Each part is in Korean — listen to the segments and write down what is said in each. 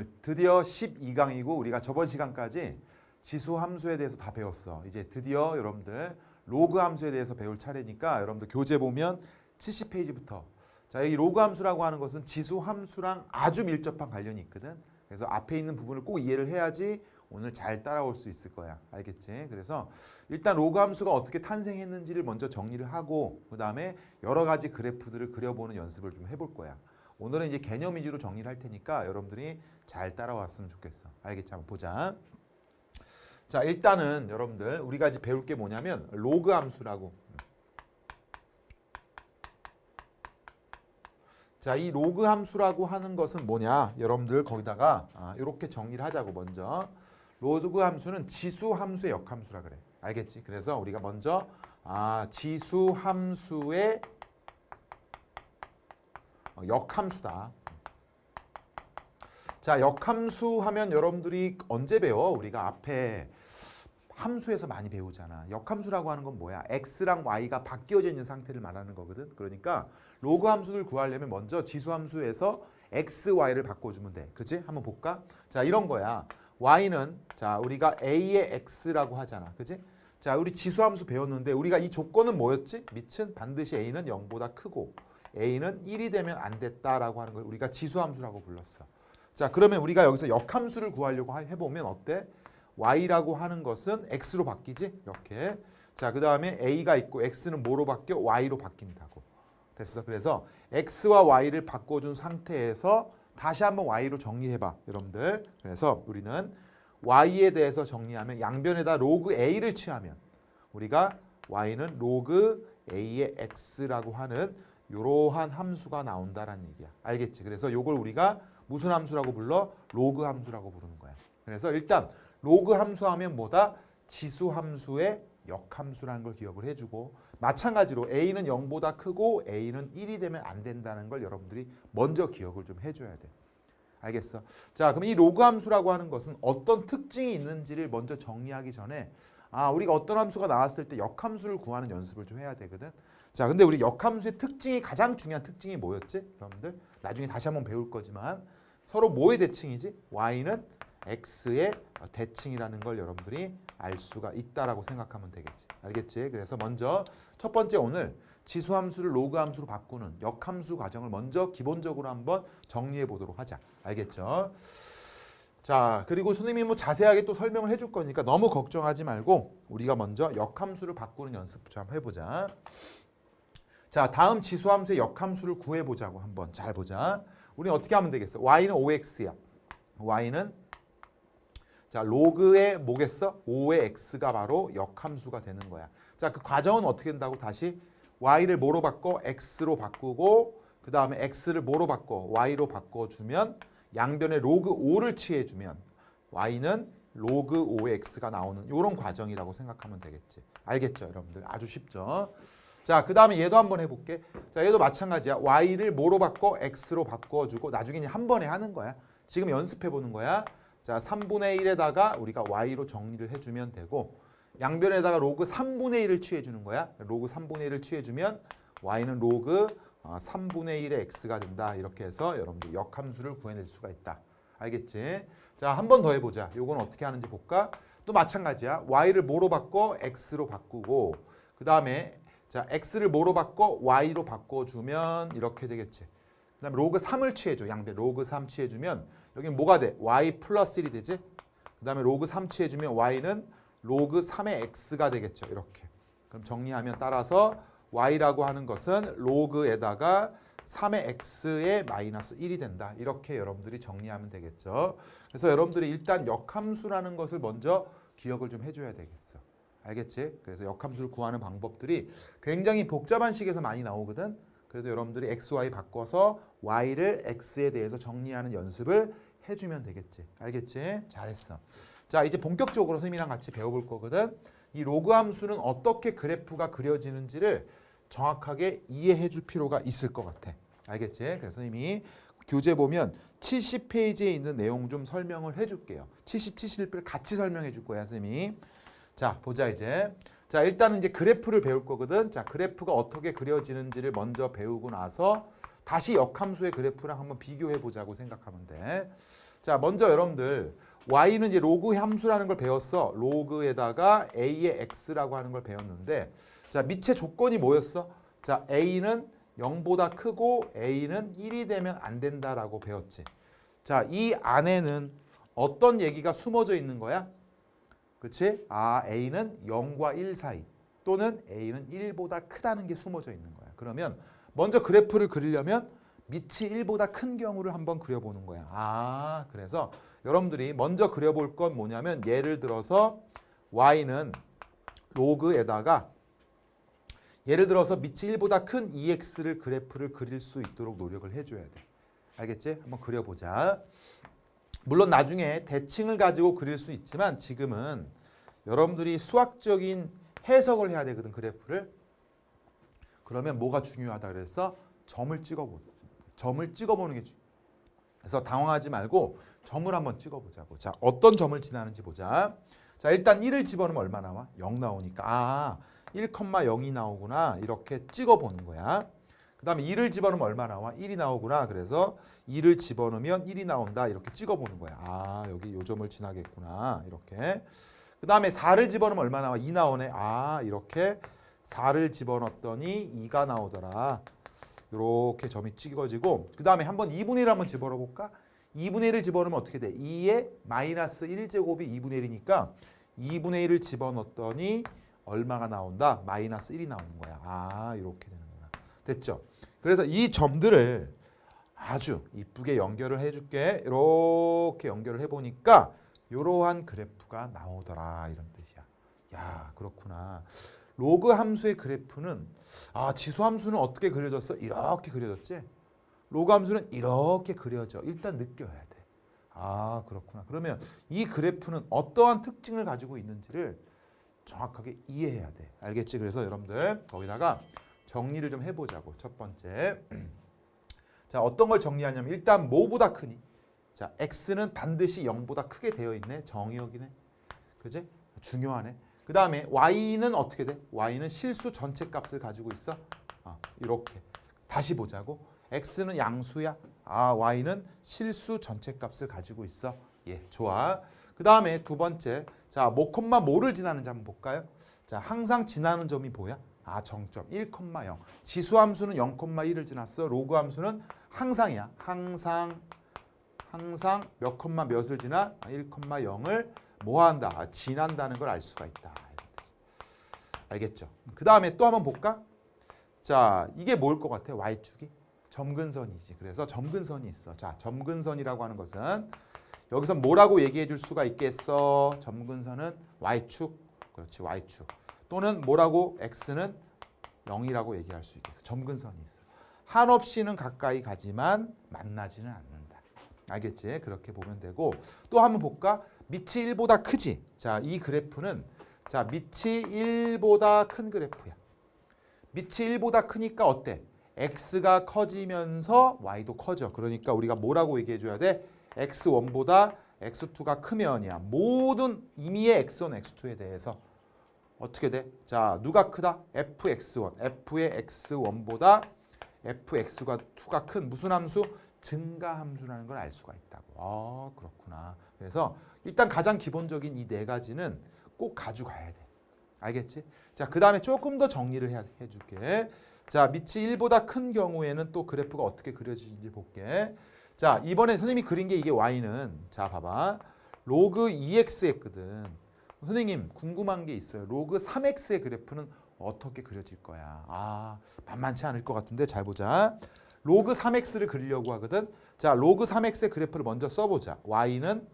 오늘 드디어 12강이고 우리가 저번 시간까지 지수 함수에 대해서 다 배웠어. 이제 드디어 여러분들 로그 함수에 대해서 배울 차례니까 여러분들 교재 보면 70페이지부터 자 이 로그 함수라고 하는 것은 지수 함수랑 아주 밀접한 관련이 있거든. 그래서 앞에 있는 부분을 꼭 이해를 해야지 오늘 잘 따라올 수 있을 거야. 알겠지? 그래서 일단 로그 함수가 어떻게 탄생했는지를 먼저 정리를 하고 그 다음에 여러 가지 그래프들을 그려보는 연습을 좀 해볼 거야. 오늘은 이제 개념 위주로 정리를 할 테니까 여러분들이 잘 따라왔으면 좋겠어. 알겠지? 한번 보자. 자, 일단은 여러분들 우리가 이제 배울 게 뭐냐면 로그 함수라고. 자, 이 로그 함수라고 하는 것은 뭐냐? 여러분들 거기다가 아, 이렇게 정리를 하자고 먼저. 로그 함수는 지수 함수의 역함수라 그래. 알겠지? 그래서 우리가 먼저 아, 지수 함수의 어, 역함수다. 자, 역함수 하면 여러분들이 언제 배워? 우리가 앞에 함수에서 많이 배우잖아. 역함수라고 하는 건 뭐야? x랑 y가 바뀌어져 있는 상태를 말하는 거거든. 그러니까 로그 함수를 구하려면 먼저 지수 함수에서 x, y를 바꿔주면 돼. 그치? 한번 볼까? 자, 이런 거야. y는 자, 우리가 a의 x라고 하잖아. 그치? 자, 우리 지수 함수 배웠는데 우리가 이 조건은 뭐였지? 밑은 반드시 a는 0보다 크고 a는 1이 되면 안 됐다라고 하는 걸 우리가 지수 함수라고 불렀어. 자, 그러면 우리가 여기서 역함수를 구하려고 하- 해보면 어때? y라고 하는 것은 x로 바뀌지? 이렇게. 자, 그 다음에 a가 있고 x는 뭐로 바뀌어? y로 바뀐다고. 됐어. 그래서 x와 y를 바꿔준 상태에서 다시 한번 y로 정리해봐, 여러분들. 그래서 우리는 y에 대해서 정리하면 양변에다 로그 a를 취하면 우리가 y는 로그 a의 x라고 하는 이러한 함수가 나온다라는 얘기야. 알겠지? 그래서 요걸 우리가 무슨 함수라고 불러? 로그 함수라고 부르는 거야. 그래서 일단 로그 함수 하면 뭐다? 지수 함수의 역함수라는 걸 기억을 해주고 마찬가지로 a는 0보다 크고 a는 1이 되면 안 된다는 걸 여러분들이 먼저 기억을 좀 해줘야 돼. 알겠어? 자, 그럼 이 로그 함수라고 하는 것은 어떤 특징이 있는지를 먼저 정리하기 전에 아, 우리가 어떤 함수가 나왔을 때 역함수를 구하는 연습을 좀 해야 되거든. 자, 근데 우리 역함수의 특징이 가장 중요한 특징이 뭐였지? 여러분들 나중에 다시 한번 배울 거지만 서로 뭐의 대칭이지? y는 x의 대칭이라는 걸 여러분들이 알 수가 있다라고 생각하면 되겠지. 알겠지? 그래서 먼저 첫 번째 오늘 지수 함수를 로그 함수로 바꾸는 역함수 과정을 먼저 기본적으로 한번 정리해 보도록 하자. 알겠죠? 자, 그리고 선생님이 뭐 자세하게 또 설명을 해줄 거니까 너무 걱정하지 말고 우리가 먼저 역함수를 바꾸는 연습 좀 한번 해보자. 자, 다음 지수함수의 역함수를 구해보자고 한번 잘 보자. 우리는 어떻게 하면 되겠어? y는 5x야. y는 자 로그의 뭐겠어? 5의 x가 바로 역함수가 되는 거야. 자, 그 과정은 어떻게 된다고 다시 y를 뭐로 바꿔? x로 바꾸고 그 다음에 x를 뭐로 바꿔? y로 바꿔주면 양변에 로그 5를 취해주면 y는 로그 5의 x가 나오는 이런 과정이라고 생각하면 되겠지. 알겠죠, 여러분들? 아주 쉽죠. 자, 그 다음에 얘도 한번 해볼게. 자, 얘도 마찬가지야. y를 뭐로 바꿔? x로 바꿔주고 나중에 한 번에 하는 거야. 지금 연습해 보는 거야. 자, 3분의 1에다가 우리가 y로 정리를 해주면 되고 양변에다가 로그 3분의 1을 취해주는 거야. 로그 3분의 1을 취해주면 y는 로그 어, 3분의 1의 x가 된다. 이렇게 해서 여러분들 역함수를 구해낼 수가 있다. 알겠지? 자, 한 번 더 해보자. 요건 어떻게 하는지 볼까? 또 마찬가지야. y를 뭐로 바꿔? x로 바꾸고 그 다음에 자 x를 뭐로 바꿔? y로 바꿔주면 이렇게 되겠지. 그 다음에 로그 3을 취해줘. 양변 로그 3 취해주면 여기는 뭐가 돼? y 플러스 1이 되지? 그 다음에 로그 3 취해주면 y는 로그 3의 x가 되겠죠. 이렇게. 그럼 정리하면 따라서 y라고 하는 것은 로그에다가 3의 x의 마이너스 1이 된다. 이렇게 여러분들이 정리하면 되겠죠. 그래서 여러분들이 일단 역함수라는 것을 먼저 기억을 좀 해줘야 되겠어. 알겠지? 그래서 역함수를 구하는 방법들이 굉장히 복잡한 식에서 많이 나오거든. 그래도 여러분들이 x, y 바꿔서 y를 x에 대해서 정리하는 연습을 해주면 되겠지. 알겠지? 잘했어. 자, 이제 본격적으로 선생님이랑 같이 배워볼 거거든. 이 로그 함수는 어떻게 그래프가 그려지는지를 정확하게 이해해 줄 필요가 있을 것 같아. 알겠지? 그래서 선생님이 교재 보면 70페이지에 있는 내용 좀 설명을 해줄게요. 70, 71을 같이 설명해 줄 거야, 선생님이. 자, 보자 이제. 자, 일단은 이제 그래프를 배울 거거든. 자, 그래프가 어떻게 그려지는지를 먼저 배우고 나서 다시 역함수의 그래프랑 한번 비교해 보자고 생각하면 돼. 자, 먼저 여러분들 y는 이제 로그 함수라는 걸 배웠어. 로그에다가 a의 x라고 하는 걸 배웠는데 자, 밑에 조건이 뭐였어? 자, a는 0보다 크고 a는 1이 되면 안 된다라고 배웠지. 자, 이 안에는 어떤 얘기가 숨어져 있는 거야? 그치? 아, a는 0과 1 사이 또는 a는 1보다 크다는 게 숨어져 있는 거야. 그러면 먼저 그래프를 그리려면 밑이 1보다 큰 경우를 한번 그려보는 거야. 아, 그래서 여러분들이 먼저 그려볼 건 뭐냐면 예를 들어서 y는 로그에다가 예를 들어서 밑이 1보다 큰 EX를 그래프를 그릴 수 있도록 노력을 해줘야 돼. 알겠지? 한번 그려보자. 물론 나중에 대칭을 가지고 그릴 수 있지만 지금은 여러분들이 수학적인 해석을 해야 되거든 그래프를. 그러면 뭐가 중요하다 그래서 점을 찍어보 점을 찍어보는 게 중요. 그래서 당황하지 말고 점을 한번 찍어보자고. 자 어떤 점을 지나는지 보자. 자 일단 1을 집어넣으면 얼마 나와? 0 나오니까 아 1,0이 나오구나 이렇게 찍어보는 거야. 그 다음에 2를 집어넣으면 얼마 나와? 1이 나오구나. 그래서 2를 집어넣으면 1이 나온다. 이렇게 찍어보는 거야. 아 여기 요 점을 지나겠구나. 이렇게. 그 다음에 4를 집어넣으면 얼마 나와? 2 나오네. 아 이렇게 4를 집어넣었더니 2가 나오더라. 이렇게 점이 찍어지고 그 다음에 한번 2분의 1 한번 집어넣어 볼까? 2분의 1을 집어넣으면 어떻게 돼? 2에 마이너스 1제곱이 2분의 1이니까 2분의 1을 집어넣었더니 얼마가 나온다? 마이너스 1이 나오는 거야. 아 이렇게 되는구나. 됐죠? 그래서 이 점들을 아주 이쁘게 연결을 해줄게. 이렇게 연결을 해보니까 이러한 그래프가 나오더라 이런 뜻이야. 야 그렇구나. 로그 함수의 그래프는 아 지수 함수는 어떻게 그려졌어? 이렇게 그려졌지. 로그 함수는 이렇게 그려져. 일단 느껴야 돼. 아 그렇구나. 그러면 이 그래프는 어떠한 특징을 가지고 있는지를 정확하게 이해해야 돼. 알겠지? 그래서 여러분들 거기다가 정리를 좀 해보자고. 첫 번째. 자 어떤 걸 정리하냐면 일단 뭐보다 크니? 자 x는 반드시 0보다 크게 되어 있네. 정의역이네. 그지? 중요하네. 그 다음에 y는 어떻게 돼? y는 실수 전체 값을 가지고 있어. 아, 이렇게 다시 보자고. x는 양수야. 아 y는 실수 전체 값을 가지고 있어. 예, 좋아. 그 다음에 두 번째. 자, 뭐 콤마 뭐를 지나는지 한번 볼까요? 자, 항상 지나는 점이 뭐야? 아, 정점 1,0. 지수 함수는 0,1을 지났어. 로그 함수는 항상이야. 항상 항상 몇 콤마 몇을 지나 1,0을 뭐 한다? 아, 지난다는 걸 알 수가 있다. 알겠죠? 그 다음에 또 한번 볼까? 자, 이게 뭘 것 같아? y축이 점근선이지. 그래서 점근선이 있어. 자, 점근선이라고 하는 것은 여기서 뭐라고 얘기해 줄 수가 있겠어? 점근선은 y축. 그렇지, y축. 또는 뭐라고? x는 0이라고 얘기할 수 있겠어. 점근선이 있어. 한없이는 가까이 가지만 만나지는 않는다. 알겠지? 그렇게 보면 되고 또 한번 볼까? 밑이 1보다 크지? 자, 이 그래프는 자, 밑이 1보다 큰 그래프야. 밑이 1보다 크니까 어때? x가 커지면서 y도 커져. 그러니까 우리가 뭐라고 얘기해 줘야 돼? x1보다 x2가 크면이야. 모든 임의의 x1, x2에 대해서 어떻게 돼? 자, 누가 크다? fx1. f의 x1보다 fx가 2가 큰 무슨 함수? 증가 함수라는 걸 알 수가 있다고. 아, 그렇구나. 그래서 일단 가장 기본적인 이 네 가지는 꼭 가져가야 돼. 알겠지? 자, 그 다음에 조금 더 정리를 해, 해줄게. 자, 밑이 1보다 큰 경우에는 또 그래프가 어떻게 그려지는지 볼게. 자, 이번에 선생님이 그린 게 이게 y는 자, 봐봐. 로그 2x 했거든. 선생님 궁금한 게 있어요. 로그 3x의 그래프는 어떻게 그려질 거야? 아, 만만치 않을 것 같은데 잘 보자. 로그 3x를 그리려고 하거든. 자, 로그 3x의 그래프를 먼저 써보자. y는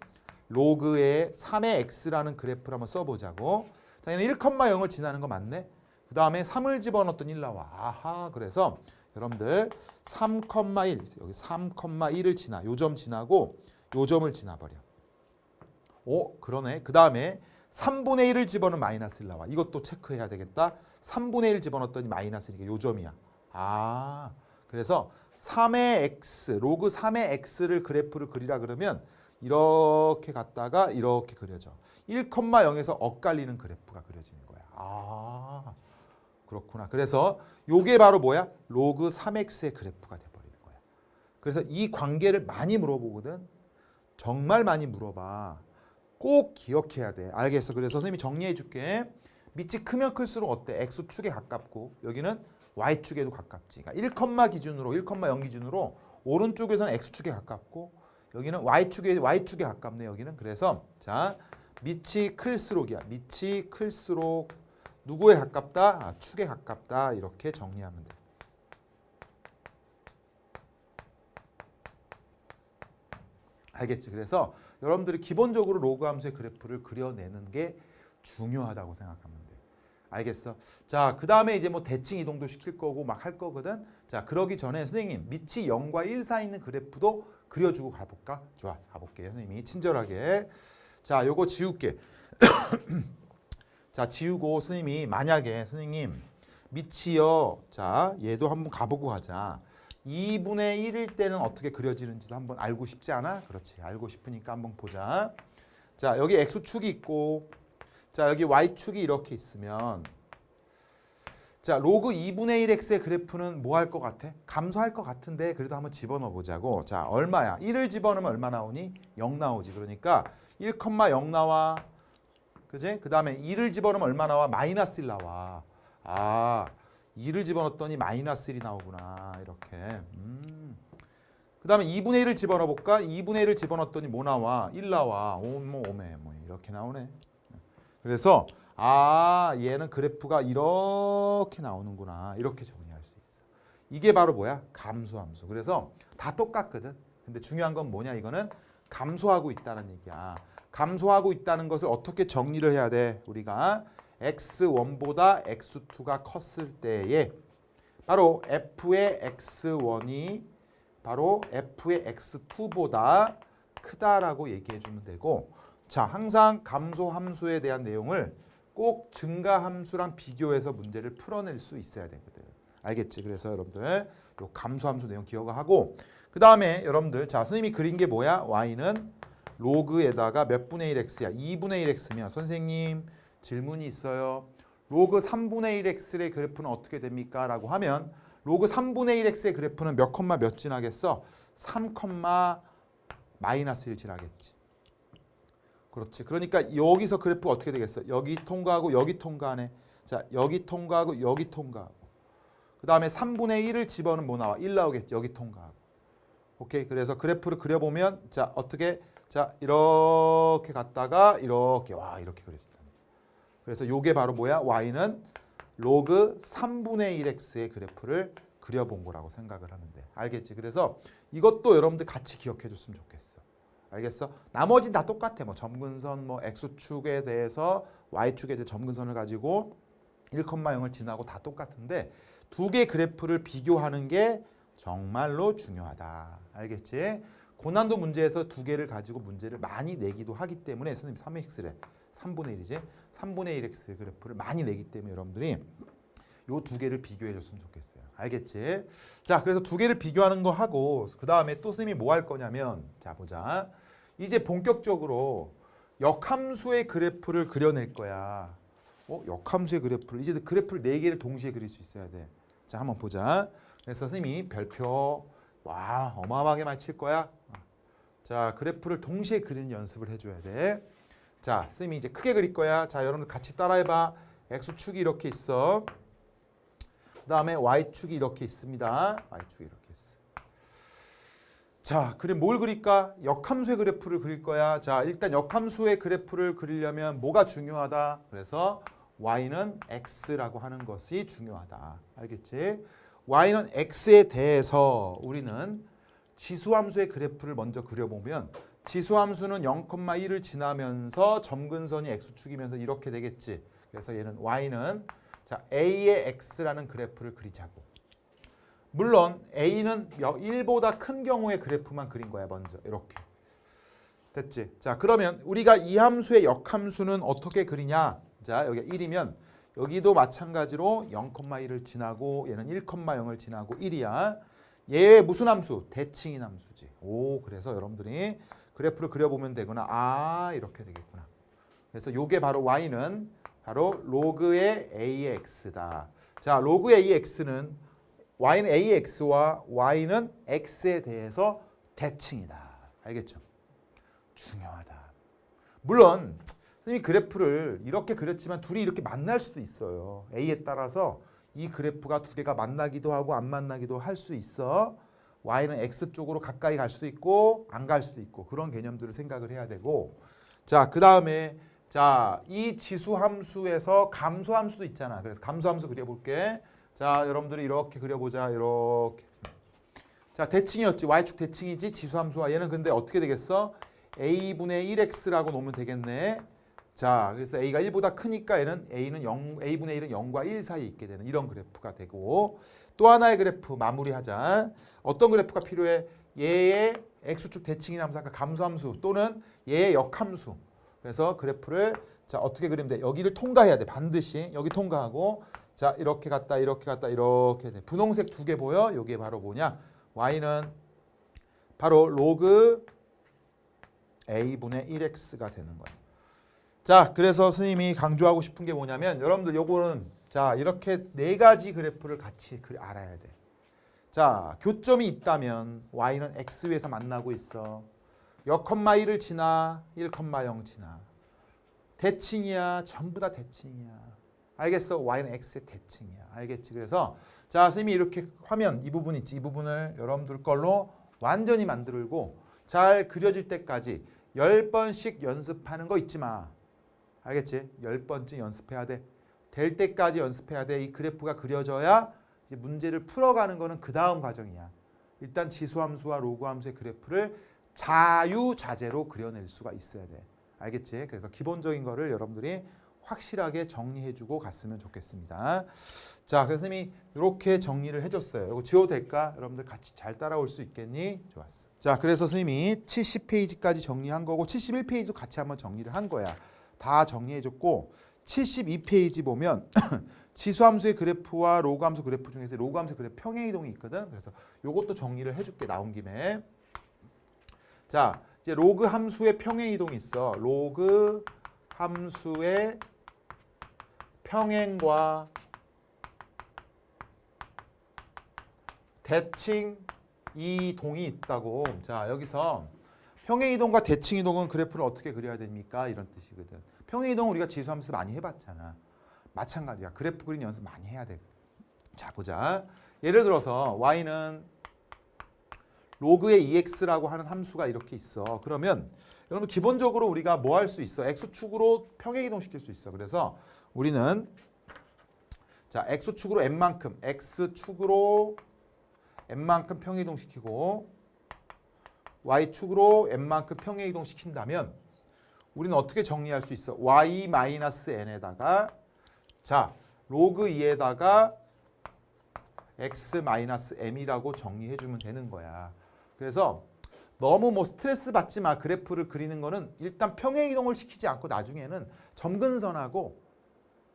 로그의 3의 x라는 그래프를 한번 써보자고. 자, 얘는 1,0을 지나는 거 맞네. 그 다음에 3을 집어넣었더니 1 나와. 아하, 그래서 여러분들 3,1 여기 3,1을 지나. 요 점 지나고 요 점을 지나버려. 오, 그러네. 그 다음에 3분의 1을 집어넣으면 마이너스 1 나와. 이것도 체크해야 되겠다. 3분의 1 집어넣었더니 마이너스니까 요 점이야. 아, 그래서 3의 x, 로그 3의 x를 그래프를 그리라 그러면 이렇게 갔다가 이렇게 그려져. 1,0에서 엇갈리는 그래프가 그려지는 거야. 아, 그렇구나. 그래서 요게 바로 뭐야? 로그 3x의 그래프가 돼버리는 그래서 이 관계를 많이 물어보거든. 정말 많이 물어봐. 꼭 기억해야 돼. 알겠어. 그래서 선생님이 정리해 줄게. 밑이 크면 클수록 어때? x축에 가깝고 여기는 y축에도 가깝지. 그러니까 1컴마 기준으로 1,0 기준으로 오른쪽에서는 x축에 가깝고 여기는 y축에 y축에 가깝네. 여기는 그래서 자 밑이 클수록이야. 밑이 클수록 누구에 가깝다? 아, 축에 가깝다. 이렇게 정리하면 돼. 알겠지? 그래서 여러분들이 기본적으로 로그 함수의 그래프를 그려내는 게 중요하다고 돼. 알겠어? 자, 그 다음에 이제 뭐 대칭 이동도 시킬 거고 막 할 거거든. 자, 그러기 전에 선생님 밑이 0과 1 사이 있는 그래프도 그려주고 가볼까? 좋아, 가볼게요. 선생님이 친절하게. 자, 요거 지울게. 자, 지우고 선생님이 만약에 선생님 밑이요. 자, 얘도 한번 가보고 가자. 2분의 1일 때는 어떻게 그려지는지도 한번 알고 싶지 않아? 그렇지. 알고 싶으니까 한번 보자. 자, 여기 x축이 있고 자, 여기 y축이 이렇게 있으면 자, 로그 2분의 1x의 그래프는 뭐 할 것 같아? 감소할 것 같은데 그래도 한번 집어넣어 보자고. 자, 얼마야? 1을 집어넣으면 얼마 나오니? 0 나오지. 그러니까 1,0 나와. 그지? 그 다음에 2를 집어넣으면 얼마 나와? 마이너스 1 나와. 아, 2를 집어넣었더니 마이너스 1이 나오구나. 이렇게. 음. 그 다음에 2분의 1을 집어넣어 볼까? 2분의 1을 집어넣었더니 뭐 나와? 1 나와. 오, 뭐, 오메. 뭐, 이렇게 나오네. 그래서, 아, 얘는 그래프가 이렇게 나오는구나. 이렇게 정리할 수 있어. 이게 바로 뭐야? 감소함수. 그래서 다 똑같거든. 근데 중요한 건 뭐냐? 이거는 감소하고 있다는 얘기야. 감소하고 있다는 것을 어떻게 정리를 해야 돼? 우리가 x1보다 x2가 컸을 때에 바로 f의 x1이 바로 f의 x2보다 크다라고 얘기해 주면 되고 자 항상 감소 함수에 대한 내용을 꼭 증가 함수랑 비교해서 문제를 풀어낼 수 있어야 되거든 알겠지 그래서 여러분들 요 감소 함수 내용 기억하고 그 다음에 여러분들 자 선생님이 그린 게 뭐야 y는 로그에다가 몇 분의 1 x야 2분의 1 x면 선생님 질문이 있어요. 로그 3분의 1x의 그래프는 어떻게 됩니까? 라고 하면 로그 3분의 1x의 그래프는 몇 컴마 몇 지나겠어? 3 컴마 마이너스 1 지나겠지. 그렇지. 그러니까 여기서 그래프가 어떻게 되겠어? 여기 통과하고 여기 통과하네. 자, 여기 통과하고 여기 통과하고. 그 다음에 3분의 1을 집어는 뭐 나와? 1 나오겠지. 여기 통과하고. 오케이. 그래서 그래프를 그려보면 자, 어떻게? 자, 이렇게 갔다가 이렇게 와, 이렇게 그려진다. 그래서 요게 바로 뭐야? y는 로그 3분의 1x의 그래프를 그려본 거라고 생각을 돼. 알겠지? 그래서 이것도 여러분들 같이 기억해 줬으면 좋겠어. 알겠어? 나머지는 다 똑같아. 뭐 점근선 뭐 x축에 대해서 y축에 대해 점근선을 가지고 1,0을 지나고 다 똑같은데 두 개 그래프를 비교하는 게 정말로 중요하다. 알겠지? 고난도 문제에서 두 개를 가지고 문제를 많이 내기도 하기 때문에 선생님 3x래. 3분의 1이지. 3분의 1x 그래프를 많이 내기 때문에 여러분들이 요 두 개를 비교해 줬으면 좋겠어요. 알겠지? 자, 그래서 두 개를 비교하는 거 하고 그 다음에 또 선생님이 뭐 할 거냐면 자 보자. 이제 본격적으로 역함수의 그래프를 그려낼 거야. 어, 역함수의 그래프를 이제 그래프를 네 개를 동시에 그릴 수 있어야 돼. 자, 한번 보자. 그래서 선생님이 별표 와 어마어마하게 많이 칠 거야. 자, 그래프를 동시에 그리는 연습을 해줘야 돼. 자, 선생님이 이제 크게 그릴 거야. 자, 여러분들 같이 따라해봐. x축이 이렇게 있어. 그 다음에 y축이 이렇게 있습니다. y축이 이렇게. 자, 그럼 뭘 그릴까? 역함수의 그래프를 그릴 거야. 자, 일단 역함수의 그래프를 그리려면 뭐가 중요하다? 그래서 y는 x라고 하는 것이 중요하다. 알겠지? y는 x에 대해서 우리는 지수함수의 그래프를 먼저 그려보면 지수함수는 0,1을 지나면서 점근선이 x축이면서 이렇게 되겠지. 그래서 얘는 y는 자 a의 x라는 그래프를 그리자고. 물론 a는 1보다 큰 경우의 그래프만 그린 거야 먼저 이렇게. 됐지? 자 그러면 우리가 이 함수의 역함수는 어떻게 그리냐? 자 여기 1이면 여기도 마찬가지로 0,1을 지나고 얘는 1,0을 지나고 1이야. 얘 무슨 함수? 대칭인 함수지. 오 그래서 여러분들이 그래프를 그려보면 되구나. 아 이렇게 되겠구나. 그래서 요게 바로 y는 바로 로그의 a의 x다. 자 로그의 a의 x는 y는 ax와 y는 x에 대해서 대칭이다. 알겠죠? 중요하다. 물론 선생님이 그래프를 이렇게 그렸지만 둘이 이렇게 만날 수도 있어요. a에 따라서 이 그래프가 두 개가 만나기도 하고 안 만나기도 할 수 있어. y는 x 쪽으로 가까이 갈 수도 있고 안 갈 수도 있고 그런 개념들을 생각을 해야 되고 자, 그다음에 자, 이 지수 함수에서 감소 함수도 있잖아. 그래서 감소 함수 그려 볼게. 자, 여러분들이 이렇게 그려 보자. 이렇게. 자, 대칭이었지. y축 대칭이지. 지수 함수와 얘는 근데 어떻게 되겠어? a분의 1x라고 놓으면 되겠네. 자, 그래서 a가 1보다 크니까 얘는 a는 0, a분의 1은 0과 1 사이에 있게 되는 이런 그래프가 되고 또 하나의 그래프 마무리하자. 어떤 그래프가 필요해? 얘의 x축 대칭인 함수 아까 감소함수 또는 얘의 역함수. 그래서 그래프를 자 어떻게 그리면 돼? 여기를 통과해야 돼 반드시 여기 통과하고 자 이렇게 갔다 이렇게 갔다 이렇게 돼. 분홍색 두 개 보여? 요게 바로 뭐냐? y는 바로 로그 a분의 1x가 되는 거야. 자, 그래서 스님이 강조하고 싶은 게 뭐냐면 여러분들 요거는 자, 이렇게 네 가지 그래프를 같이 그- 알아야 돼. 자, 교점이 있다면 y는 x에서 만나고 있어. 역 컴마 1을 지나 1 컴마 0 지나. 대칭이야. 전부 다 대칭이야. 알겠어? y는 x의 대칭이야. 알겠지? 그래서 자, 선생님이 이렇게 화면 이 부분 있지. 이 부분을 여러분들 걸로 완전히 만들고 잘 그려질 때까지 10번씩 연습하는 거 잊지 마. 알겠지? 10번쯤 연습해야 돼. 될 때까지 연습해야 돼. 이 그래프가 그려져야 이제 문제를 풀어가는 거는 그 다음 과정이야. 일단 지수함수와 로그함수의 그래프를 자유자재로 그려낼 수가 있어야 돼. 알겠지? 그래서 기본적인 거를 여러분들이 확실하게 정리해주고 갔으면 좋겠습니다. 자, 그래서 선생님이 이렇게 정리를 해줬어요. 이거 지워도 될까? 여러분들 같이 잘 따라올 수 있겠니? 좋았어. 자, 그래서 선생님이 70페이지까지 정리한 거고 71페이지도 같이 한번 정리를 한 거야. 다 정리해줬고 72페이지 보면 지수함수의 그래프와 로그함수 그래프 중에서 로그함수 그래프 평행 이동이 있거든. 그래서 요것도 정리를 해줄게 나온 김에. 자, 이제 로그 함수의 평행 이동이 있어. 로그 함수의 평행과 대칭 이동이 있다고. 자, 여기서 평행 이동과 대칭 이동은 그래프를 어떻게 그려야 됩니까? 이런 뜻이거든. 평행 이동 우리가 지수함수 많이 해 봤잖아. 마찬가지야. 그래프 그린 연습 많이 해야 돼. 자, 보자. 예를 들어서 y는 로그의 ex라고 하는 함수가 이렇게 있어. 그러면 여러분 기본적으로 우리가 뭐 할 수 있어? x축으로 평행 이동시킬 수 있어. 그래서 우리는 자, x축으로 n만큼 x축으로 n만큼 평행 이동시키고 y축으로 n만큼 평행 이동시킨다면 우리는 어떻게 정리할 수 있어? y-n에다가 자, 로그 2에다가 x-m이라고 정리해 주면 되는 거야. 그래서 너무 뭐 스트레스 받지 마. 그래프를 그리는 거는 일단 평행 이동을 시키지 않고 나중에는 점근선하고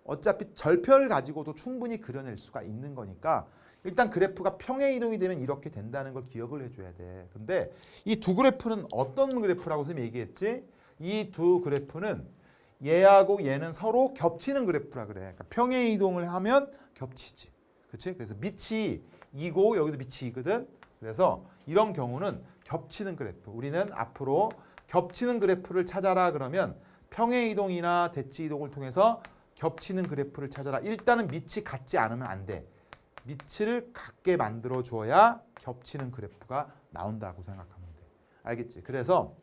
어차피 절편을 가지고도 충분히 그려낼 수가 있는 거니까 일단 그래프가 평행 이동이 되면 이렇게 된다는 걸 기억을 해줘야 돼. 근데 이 두 그래프는 어떤 그래프라고 선생님이 얘기했지? 이 두 그래프는 얘하고 얘는 서로 겹치는 그래프라 그래. 그러니까 평행 이동을 하면 겹치지. 그치? 그래서 밑이 이고 여기도 밑이 이거든. 그래서 이런 경우는 겹치는 그래프. 우리는 앞으로 겹치는 그래프를 찾아라 그러면 평행 이동이나 대치 이동을 통해서 겹치는 그래프를 찾아라. 일단은 밑이 같지 않으면 안 돼. 밑을 같게 만들어 줘야 겹치는 그래프가 나온다고 생각하면 돼. 알겠지? 그래서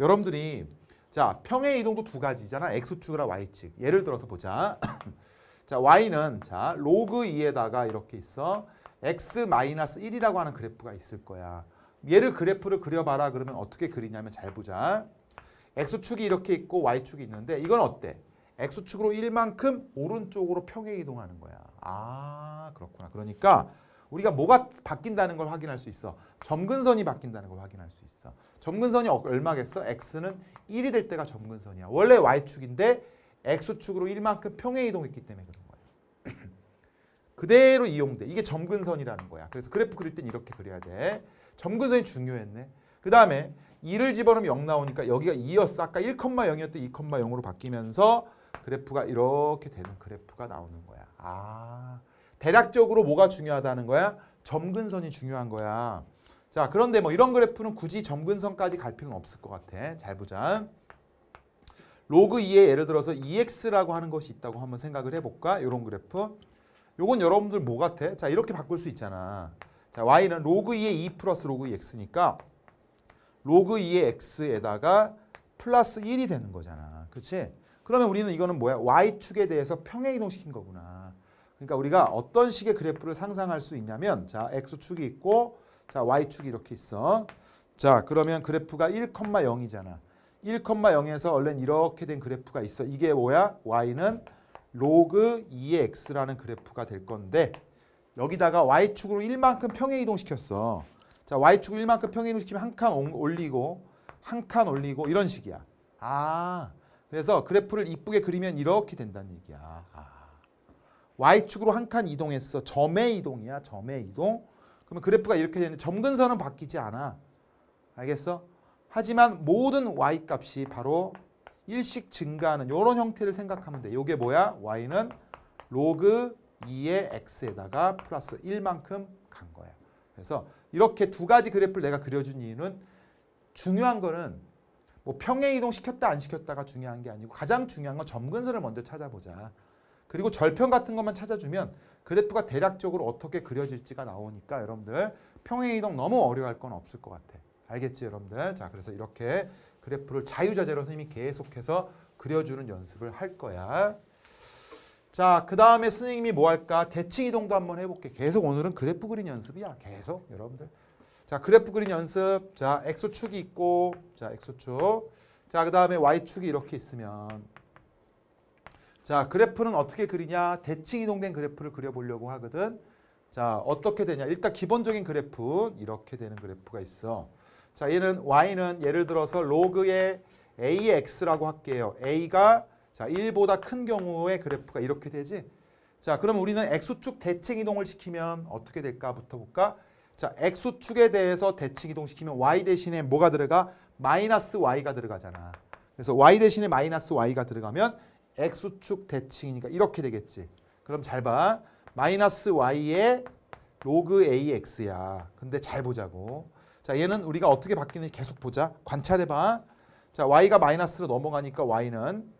여러분들이 자, 평행 이동도 두 가지잖아. x축이랑 y축. 예를 들어서 보자. 자, y는 자, 로그 2에다가 이렇게 있어. x-1이라고 하는 그래프가 있을 거야. 얘를 그래프를 그려봐라 그러면 어떻게 그리냐면 잘 보자. x축이 이렇게 있고 y축이 있는데 이건 어때? X축으로 1만큼 오른쪽으로 평행 이동하는 거야. 아 그렇구나. 그러니까 우리가 뭐가 바뀐다는 걸 확인할 수 있어. 점근선이 바뀐다는 걸 확인할 수 있어. 점근선이 어- 얼마겠어? x는 1이 될 때가 점근선이야. 원래 y축인데 x축으로 1만큼 평행 이동했기 때문에 그런 거야. 그대로 이용돼. 이게 점근선이라는 거야. 그래서 그래프 그릴 땐 이렇게 그려야 돼. 점근선이 중요했네. 그 다음에 2를 집어넣으면 0 나오니까 여기가 2였어. 아까 1,0였던 2,0으로 바뀌면서 그래프가 이렇게 되는 그래프가 나오는 거야. 아, 대략적으로 뭐가 중요하다는 거야? 점근선이 중요한 거야. 자, 그런데 뭐 이런 그래프는 굳이 점근선까지 갈 필요는 없을 것 같아. 잘 보자. 로그 2에 예를 들어서 EX라고 하는 것이 있다고 한번 생각을 해볼까? 이런 그래프. 요건 여러분들 뭐 같아? 자, 이렇게 바꿀 수 있잖아. 자, Y는 로그 2에 2 플러스 로그 2X니까 로그 2의 X에다가 플러스 1이 되는 거잖아. 그렇지? 그러면 우리는 이거는 뭐야? Y축에 대해서 평행 이동시킨 거구나. 그러니까 우리가 어떤 식의 그래프를 상상할 수 있냐면 자, X축이 있고 자, Y축이 이렇게 있어. 자, 그러면 그래프가 1,0이잖아. 1,0에서 원래 이렇게 된 그래프가 있어. 이게 뭐야? Y는 로그 2의 X라는 그래프가 될 건데 여기다가 Y축으로 1만큼 평행 이동시켰어. 자, Y축을 1만큼 평행 이동시키면 한 칸 올리고 한 칸 올리고 이런 식이야. 아, 그래서 그래프를 이쁘게 그리면 이렇게 된다는 얘기야. 아. Y축으로 한 칸 이동했어. 점의 이동이야. 점의 이동. 그러면 그래프가 이렇게 되는데 점근선은 바뀌지 않아. 알겠어? 하지만 모든 y 값이 바로 일씩 증가하는 이런 형태를 생각하면 돼. 이게 뭐야? y는 로그 2의 x에다가 플러스 1만큼 간 거야. 그래서 이렇게 두 가지 그래프를 내가 그려준 이유는 중요한 거는 뭐 평행 이동 시켰다 안 시켰다가 중요한 게 아니고 가장 중요한 건 점근선을 먼저 찾아보자. 그리고 절편 같은 것만 찾아주면 그래프가 대략적으로 어떻게 그려질지가 나오니까 여러분들 평행 이동 너무 어려워할 건 없을 것 같아. 알겠지 여러분들? 자 그래서 이렇게 그래프를 자유자재로 선생님이 계속해서 그려주는 연습을 할 거야. 자, 그 다음에 선생님이 뭐 할까? 대칭 이동도 한번 해볼게. 계속 오늘은 그래프 그린 연습이야. 계속 여러분들. 자, 그래프 그린 연습. 자, x축이 있고, 자, x축. 자, 그 다음에 y축이 이렇게 있으면, 자, 그래프는 어떻게 그리냐? 대칭 이동된 그래프를 그려보려고 하거든. 자, 어떻게 되냐? 일단 기본적인 그래프 이렇게 되는 그래프가 있어. 자, 얘는 y는 예를 들어서 로그의 ax라고 할게요. a가 자, 1보다 큰 경우에 그래프가 이렇게 되지. 자, 그럼 우리는 x축 대칭 이동을 시키면 어떻게 될까부터 볼까? 자, x축에 대해서 대칭 이동시키면 y 대신에 뭐가 들어가? 마이너스 y가 들어가잖아. 그래서 y 대신에 마이너스 y가 들어가면 x축 대칭이니까 이렇게 되겠지. 그럼 잘 봐. 마이너스 y의 로그 ax야. 근데 잘 보자고. 자, 얘는 우리가 어떻게 바뀌는지 계속 보자. 관찰해 봐. 자, y가 마이너스로 넘어가니까 y는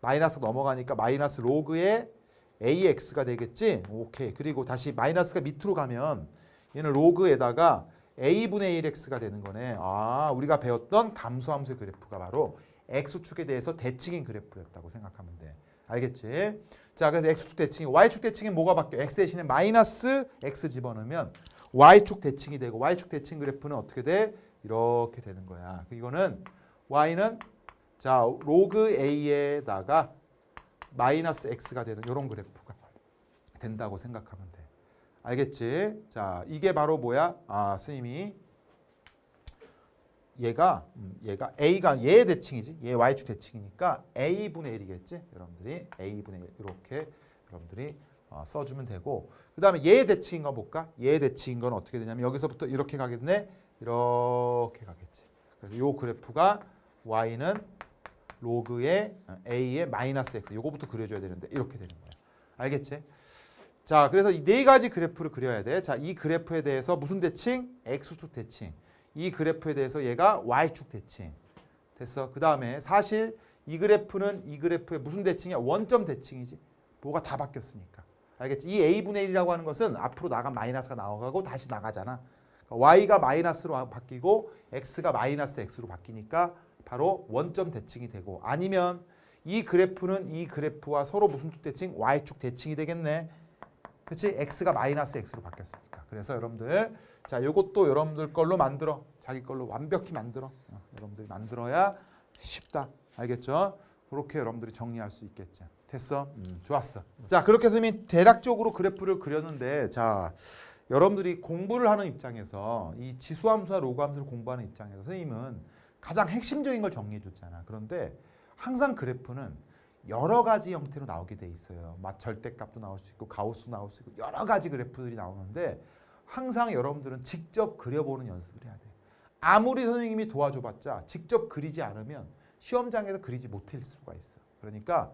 마이너스 넘어가니까 마이너스 로그의 ax가 되겠지. 오케이. 그리고 다시 마이너스가 밑으로 가면 얘는 로그에다가 a분의 1x가 되는 거네. 아, 우리가 배웠던 감소함수의 그래프가 바로 x축에 대해서 대칭인 그래프였다고 생각하면 돼. 알겠지? 자, 그래서 x축 대칭이 y축 대칭이 뭐가 바뀌어? x 대신에 마이너스 x 집어넣으면 y축 대칭이 되고 y축 대칭 그래프는 어떻게 돼? 이렇게 되는 거야. 이거는 y는 자, 로그 a에다가 마이너스 x가 되는 이런 그래프가 된다고 생각하면 돼. 알겠지? 자, 이게 바로 뭐야? 아, 스님이 얘가 음, 얘가 a가 얘의 대칭이지. 얘 y축 대칭이니까 a분의 1이겠지. 여러분들이 a분의 1 이렇게 여러분들이 어, 써주면 되고 그 다음에 얘의 대칭인 거 볼까? 얘의 대칭인 건 어떻게 되냐면 여기서부터 이렇게 가겠네. 이렇게 가겠지. 그래서 요 그래프가 y는 로그의 a의 마이너스 x 요거부터 그려줘야 되는데 이렇게 되는 거야. 알겠지? 자, 그래서 이 네 가지 그래프를 그려야 돼. 자, 이 그래프에 대해서 무슨 대칭? x축 대칭. 이 그래프에 대해서 얘가 y축 대칭. 됐어. 그 다음에 사실 이 그래프는 이 그래프의 무슨 대칭이야? 원점 대칭이지. 뭐가 다 바뀌었으니까. 알겠지? 이 a분의 1이라고 하는 것은 앞으로 나간 마이너스가 나가고 다시 나가잖아. 그러니까 y가 마이너스로 바뀌고 x가 마이너스 x로 바뀌니까 바로 원점 대칭이 되고 아니면 이 그래프는 이 그래프와 서로 무슨 축 대칭? y축 대칭이 되겠네. 그렇지? x가 마이너스 x로 바뀌었으니까. 그래서 여러분들 자, 요것도 여러분들 걸로 만들어. 자기 걸로 완벽히 만들어. 어, 여러분들이 만들어야 쉽다. 알겠죠? 그렇게 여러분들이 정리할 수 있겠죠. 됐어? 음, 좋았어. 자, 그렇게 해서 이미 대략적으로 그래프를 그렸는데 자, 여러분들이 공부를 하는 입장에서 이 지수함수와 로그함수를 공부하는 입장에서 선생님은 가장 핵심적인 걸 정리해 줬잖아. 그런데 항상 그래프는 여러 가지 형태로 나오게 돼 있어요. 막 절대값도 나올 수 있고 가우스 나올 수 있고 여러 가지 그래프들이 나오는데 항상 여러분들은 직접 그려보는 연습을 해야 돼. 아무리 선생님이 도와줘봤자 직접 그리지 않으면 시험장에서 그리지 못할 수가 있어. 그러니까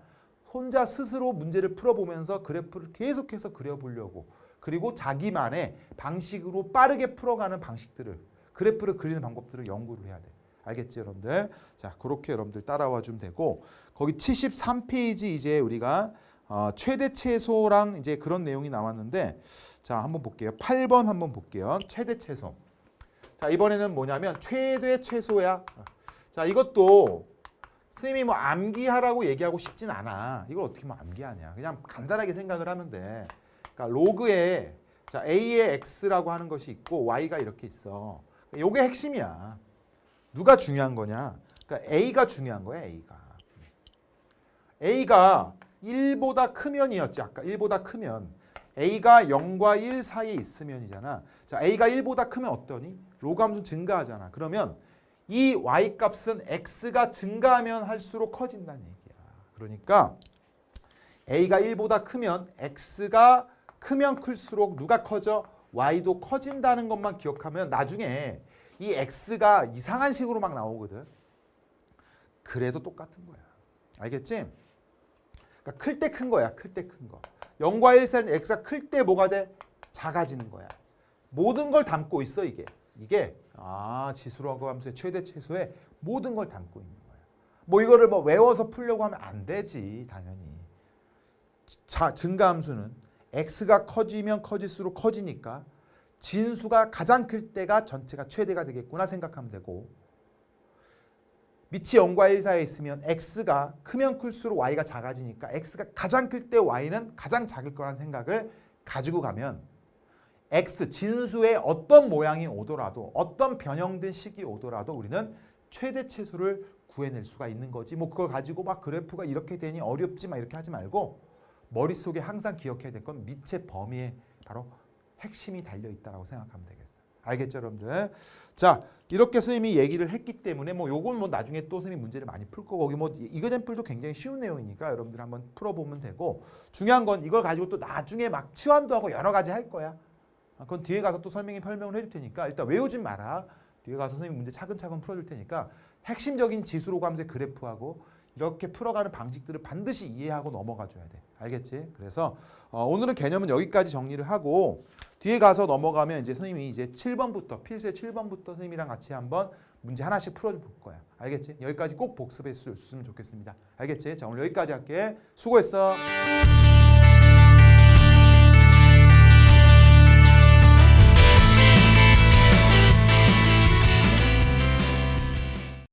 혼자 스스로 문제를 풀어보면서 그래프를 계속해서 그려보려고 그리고 자기만의 방식으로 빠르게 풀어가는 방식들을 그래프를 그리는 방법들을 연구를 해야 돼. 알겠지 여러분들? 자 그렇게 여러분들 따라와 주면 되고 거기 73페이지 이제 우리가 어, 최대 최소랑 이제 그런 내용이 나왔는데 자 한번 볼게요. 8번 한번 볼게요. 최대 최소. 자 이번에는 뭐냐면 최대 최소야. 자 이것도 선생님이 뭐 암기하라고 얘기하고 싶진 않아. 이걸 어떻게 뭐 암기하냐. 그냥 간단하게 생각을 하면 돼. 그러니까 로그에 자 a의 x라고 하는 것이 있고 y가 이렇게 있어. 요게 핵심이야. 누가 중요한 거냐? 그러니까 a가 중요한 거야, a가. a가 1보다 크면이었지. 아까 1보다 크면 a가 0과 1 사이에 있으면이잖아. 자, a가 1보다 크면 어떠니? 로그 함수 증가하잖아. 그러면 이 y 값은 x가 증가하면 할수록 커진다는 얘기야. 그러니까 a가 1보다 크면 x가 크면 클수록 누가 커져? y도 커진다는 것만 기억하면 나중에 이 x가 이상한 식으로 막 나오거든. 그래도 똑같은 거야. 알겠지? 그러니까 클 때 큰 거야. 클 때 큰 거. 0과 1 사이는 x가 클 때 뭐가 돼? 작아지는 거야. 모든 걸 담고 있어 이게. 이게 아 지수라고 하면서 최대 최소에 모든 걸 담고 있는 거야. 뭐 이거를 뭐 외워서 풀려고 하면 안 되지 당연히. 자 증가함수는 x가 커지면 커질수록 커지니까 진수가 가장 클 때가 전체가 최대가 되겠구나 생각하면 되고 밑이 0과 1 사이에 있으면 x가 크면 클수록 y가 작아지니까 x가 가장 클 때 y는 가장 작을 거라는 생각을 가지고 가면 x 진수의 어떤 모양이 오더라도 어떤 변형된 식이 오더라도 우리는 최대 최소를 구해낼 수가 있는 거지. 뭐 그걸 가지고 막 그래프가 이렇게 되니 어렵지 막 이렇게 하지 말고 머릿속에 항상 기억해야 될 건 밑의 범위에 바로 핵심이 달려 있다라고 생각하면 되겠어요. 알겠죠, 여러분들? 자, 이렇게 선생님이 얘기를 했기 때문에 뭐 요건 뭐 나중에 또 선생님 문제를 많이 풀 거고 거기 뭐 이거젠플도 굉장히 쉬운 내용이니까 여러분들 한번 풀어보면 되고 중요한 건 이걸 가지고 또 나중에 막 치환도 하고 여러 가지 할 거야. 아, 그건 뒤에 가서 또 설명이 설명을 해줄 테니까 일단 외우지 마라. 뒤에 가서 선생님 문제 차근차근 풀어줄 테니까 핵심적인 지수로 가면서 그래프하고 이렇게 풀어가는 방식들을 반드시 이해하고 넘어가 줘야 돼. 알겠지? 그래서 어, 오늘은 개념은 여기까지 정리를 하고 뒤에 가서 넘어가면 이제 선생님이 이제 7번부터 필수의 7번부터 선생님이랑 같이 한번 문제 하나씩 풀어줄 거야. 알겠지? 여기까지 꼭 복습했으면 좋겠습니다. 알겠지? 자 오늘 여기까지 할게. 수고했어.